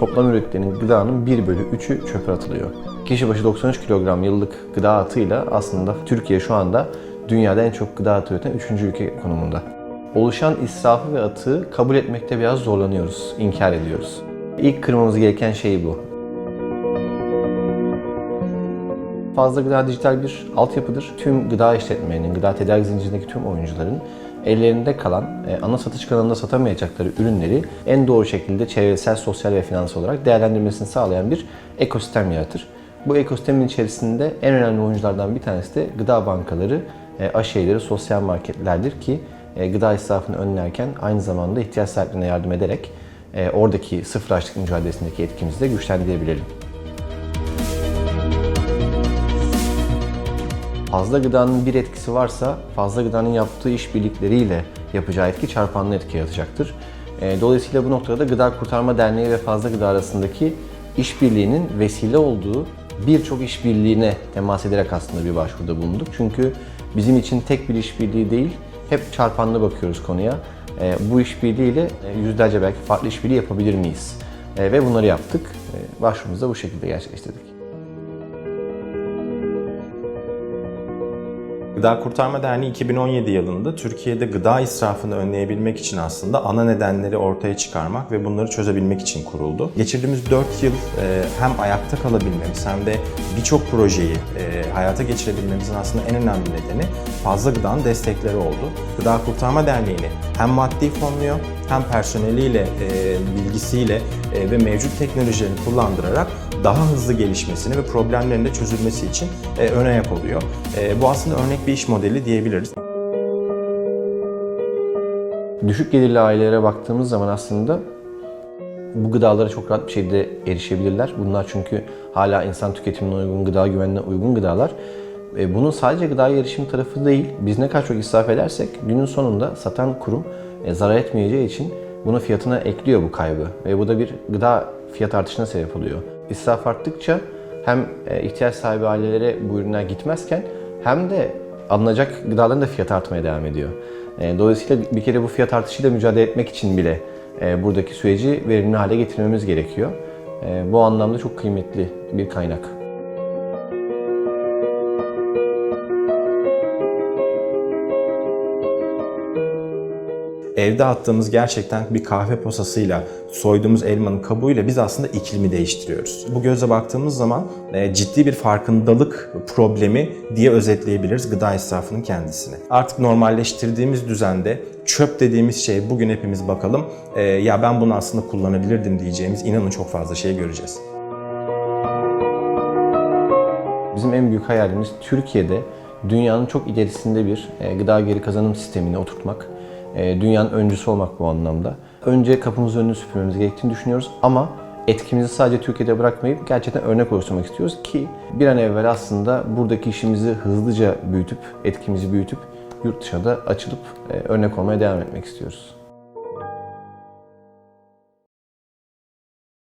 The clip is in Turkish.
toplam üretilen gıdanın 1 bölü 3'ü çöpe atılıyor. Kişi başı 93 kilogram yıllık gıda atığıyla aslında Türkiye şu anda dünyada en çok gıda atığı üreten 3. ülke konumunda. Oluşan israfı ve atığı kabul etmekte biraz zorlanıyoruz, inkar ediyoruz. İlk kırmamız gereken şey bu. Fazla Gıda dijital bir altyapıdır. Tüm gıda işletmelerinin, gıda tedarik zincirindeki tüm oyuncuların ellerinde kalan, e, ana satış kanalında satamayacakları ürünleri en doğru şekilde çevresel, sosyal ve finansal olarak değerlendirmesini sağlayan bir ekosistem yaratır. Bu ekosistemin içerisinde en önemli oyunculardan bir tanesi de gıda bankaları, e, aşeyeleri, sosyal marketlerdir ki e, gıda israfını önlerken aynı zamanda ihtiyaç sahiplerine yardım ederek oradaki sıfır açlık mücadelesindeki etkimizi de güçlendirebilelim. Fazla gıdanın bir etkisi varsa fazla gıdanın yaptığı işbirlikleriyle yapacağı etki çarpanlı etki yaratacaktır. E, Dolayısıyla bu noktada Gıda Kurtarma Derneği ve fazla gıda arasındaki işbirliğinin vesile olduğu birçok işbirliğine temas ederek aslında bir başvuruda bulunduk. Çünkü bizim için tek bir işbirliği değil, hep çarpanlı bakıyoruz konuya. E, Bu işbirliğiyle e, yüzlerce belki farklı işbirliği yapabilir miyiz? Ve bunları yaptık. Başvurumuzu da bu şekilde gerçekleştirdik. Gıda Kurtarma Derneği 2017 yılında Türkiye'de gıda israfını önleyebilmek için aslında ana nedenleri ortaya çıkarmak ve bunları çözebilmek için kuruldu. Geçirdiğimiz 4 yıl e, hem ayakta kalabilmemiz hem de birçok projeyi e, hayata geçirebilmemizin aslında en önemli nedeni fazla gıdanın destekleri oldu. Gıda Kurtarma Derneği'ni hem maddi fonluyor hem personeliyle, e, bilgisiyle ve mevcut teknolojilerini kullandırarak daha hızlı gelişmesini ve problemlerin de çözülmesi için e, ön ayak oluyor. E, bu aslında örnek bir iş modeli diyebiliriz. Düşük gelirli ailelere baktığımız zaman aslında bu gıdalara çok rahat bir şekilde erişebilirler. Bunlar çünkü hala insan tüketimine uygun, gıda güvenliğine uygun gıdalar. E, Bunun sadece gıdaya erişim tarafı değil. Biz ne kadar çok israf edersek günün sonunda satan kurum e, zarar etmeyeceği için bunu fiyatına ekliyor bu kaybı. Ve bu da bir gıda fiyat artışına sebep oluyor. İsraf arttıkça hem e, ihtiyaç sahibi ailelere bu ürünler gitmezken hem de alınacak gıdaların da fiyatı artmaya devam ediyor. E, Dolayısıyla bir kere bu fiyat artışıyla mücadele etmek için bile e, buradaki süreci verimli hale getirmemiz gerekiyor. Bu anlamda çok kıymetli bir kaynak. Evde attığımız gerçekten bir kahve posasıyla soyduğumuz elmanın kabuğuyla biz aslında iklimi değiştiriyoruz. Bu göze baktığımız zaman e, ciddi bir farkındalık problemi diye özetleyebiliriz gıda israfının kendisini. Artık normalleştirdiğimiz düzende çöp dediğimiz şey bugün hepimiz bakalım e, ya ben bunu aslında kullanabilirdim diyeceğimiz inanın çok fazla şey göreceğiz. Bizim en büyük hayalimiz Türkiye'de dünyanın çok ilerisinde bir e, gıda geri kazanım sistemini oturtmak. E, Dünyanın öncüsü olmak bu anlamda. Önce kapımızın önünü süpürmemiz gerektiğini düşünüyoruz ama etkimizi sadece Türkiye'de bırakmayıp gerçekten örnek oluşturmak istiyoruz ki bir an evvel aslında buradaki işimizi hızlıca büyütüp, etkimizi büyütüp yurt dışına da açılıp e, örnek olmaya devam etmek istiyoruz.